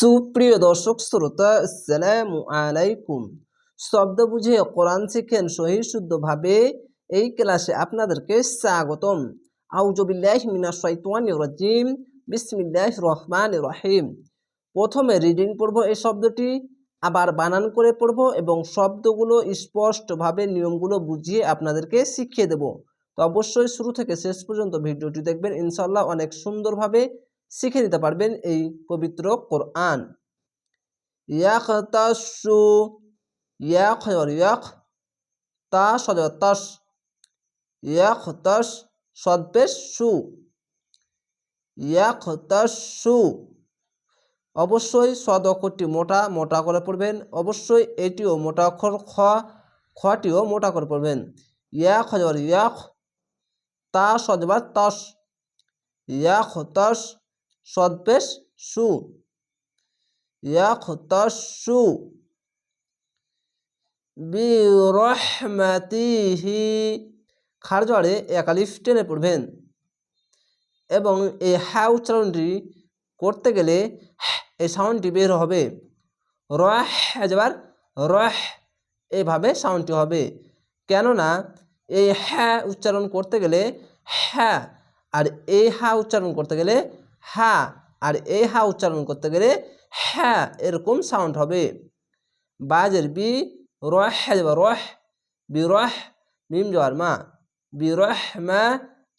সুপ্রিয় দর্শক শ্রোতা, আসসালামু আলাইকুম। শব্দ বুঝে কোরআন শিখেন সহি শুদ্ধভাবে এই ক্লাসে আপনাদেরকে স্বাগতম। আউজবিল্লাহ মিনা শৈতানির রাজিম। বিসমিল্লাহ রহমান রহিম। প্রথমে রিডিং পড়ব এই শব্দটি, আবার বানান করে পড়ব এবং শব্দগুলো স্পষ্টভাবে নিয়মগুলো বুঝিয়ে আপনাদেরকে শিখিয়ে দেব। তো অবশ্যই শুরু থেকে শেষ পর্যন্ত ভিডিওটি দেখবেন। ইনশাল্লাহ অনেক সুন্দরভাবে শিখে নিতে পারবেন এই পবিত্র কোরআন। তা সদপেশ সু ইয়াখতাসু অবশ্যই সদ অক্ষরটি মোটা মোটা করে পড়বেন। অবশ্যই এটিও মোটা অক্ষর খ, খটিও মোটা করে পড়বেন। ইয়াখ তা সজবার তস ইয়াখ তস সদপেশ সু। ইয়াখতাসু বিরহমাতিহি। খারজড়ে একালিফ টেনে পড়বেন। এবং এই হ্যা উচ্চারণটি করতে গেলে এই সাউন্ডটি বের হবে। রহ যাবার রহ এইভাবে সাউন্ডটি হবে। কেননা এই হ্যাঁ উচ্চারণ করতে গেলে হ্যাঁ আর এই হা উচ্চারণ করতে গেলে হ্যাঁ আর এই হা উচ্চারণ করতে গেলে হ্যাঁ এরকম সাউন্ড হবে। বাজের বি রহ যাবে রহ, বি রহ, মিম যাওয়ার মা, বি রহ মা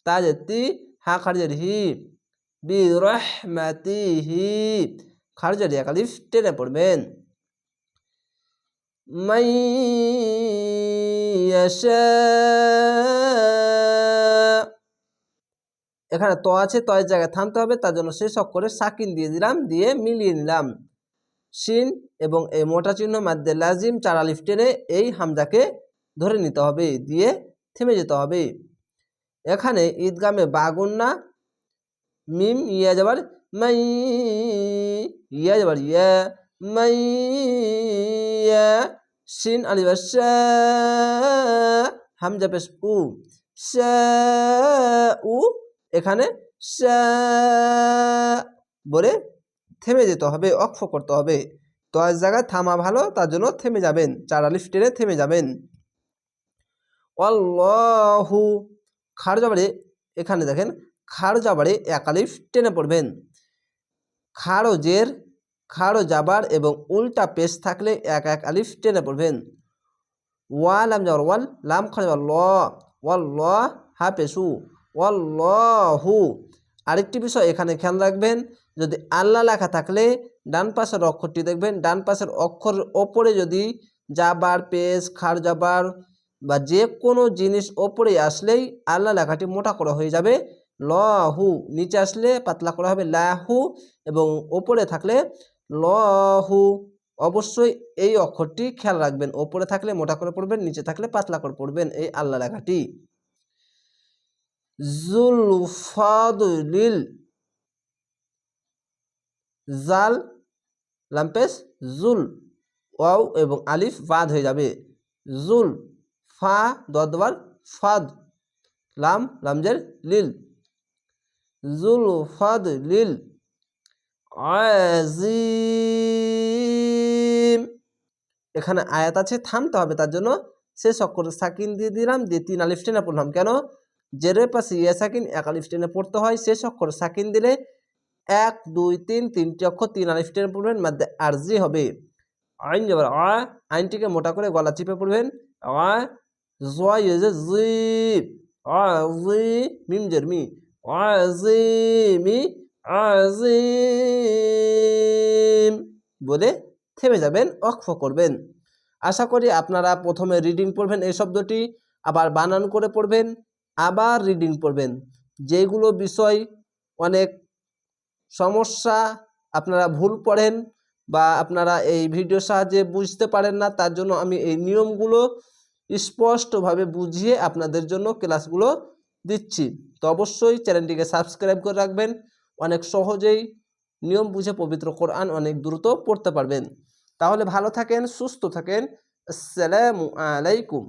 তাজের তি হা খারজের হি, বি রহ মাতি হি খারজের একালিফ টেনে পড়বেন। মাই এখানে ত আছে, তয়ের জায়গায় থামতে হবে, তার জন্য শেষ অক্ষরে সাকিন দিয়ে দিলাম, দিয়ে মিলিয়ে নিলাম। শিন এবং এই মোটা চিহ্ন মাদ্দে লাজিম চার আলিফ টেনে এই হামজাকে ধরে নিতে হবে, দিয়ে থেমে যেতে হবে। এখানে ঈদগামে বাগুন্না, মিম ইয়া যাবার মাই, ইয়া যাবার ইয়া মাই, ইয়া শিন আলিবার হামজা পেশ উ উ এখানে বলে থেমে যেতে হবে, অক্ষ করতে হবে। তো আজ জায়গায় থামা ভালো, তার জন্য থেমে যাবেন। চার আলিফ টেনে থেমে যাবেন। অল্লাহু খার জাবারে এখানে দেখেন, খার জাবারে এক আলিফ টেনে পড়বেন। খাড়ো জের খাড়ো জাবার এবং উল্টা পেশ থাকলে এক এক আলিফ টেনে পড়বেন। ওয়া লাম যাবার ওয়াল, লাম যাবার ল, ওয়াল, ল, হা, পেশু ওয়াল হু আরেকটি বিষয় এখানে খেয়াল রাখবেন, যদি আল্লাহ লেখা থাকলে ডান পাশের অক্ষরটি দেখবেন, ডান পাশের অক্ষর ওপরে যদি যাবার পেজ খার যাবার বা যে কোনো জিনিস ওপরে আসলেই আল্লাহ লেখাটি মোটা করা হয়ে যাবে। লহু, নিচে আসলে পাতলা করা হবে, লাহু এবং ওপরে থাকলে লহু। অবশ্যই এই অক্ষরটি খেয়াল রাখবেন, ওপরে থাকলে মোটা করে পড়বেন, নিচে থাকলে পাতলা করে পড়বেন এই আল্লাহ লেখাটি। জুলফাদুলিল। জাল লাম্পেস জুল, ওয়াও এবং আলিফ বাদ হয়ে যাবে। জুল, ফা দোয়ার ফাদ, লাম, লামজের লিল। জুল ফাদ লিল আজিম এখানে আয়াত আছে, থামতে হবে, তার জন্য শেষ অক্ষর সাকিন দিয়ে দিলাম, দিয়ে তিন আলিফ টেনে পড়লাম। কেন? জেরের পাশে ইয়া সাকিন, এক আলিফ টেনে পড়তে হয়। শেষ অক্ষর সাকিন দিলে এক, দুই, তিন, তিনটি অক্ষর তিন আলিফ টেনে পড়বেন মধ্যে আরজি হবে। আইন যাবার আ, আইনটিকে মোটা করে গলা চিপে পড়বেন। আ, জয় জি মি বলে থেমে যাবেন, অক্ষ করবেন। আশা করি আপনারা প্রথমে রিডিং পড়বেন এই শব্দটি, আবার বানান করে পড়বেন। আবার রিডিং পড়বেন। যেগুলো বিষয় অনেক সমস্যা আপনারা ভুল পড়েন বা আপনারা এই ভিডিওর সাহায্যে বুঝতে পারেন না, তার জন্য আমি এই নিয়মগুলো স্পষ্টভাবে বুঝিয়ে আপনাদের জন্য ক্লাসগুলো দিচ্ছি। তো অবশ্যই চ্যানেলটিকে সাবস্ক্রাইব করে রাখবেন। অনেক সহজেই নিয়ম বুঝে পবিত্র কোরআন অনেক দ্রুত পড়তে পারবেন। তাহলে ভালো থাকেন, সুস্থ থাকেন। আসসালামু আলাইকুম।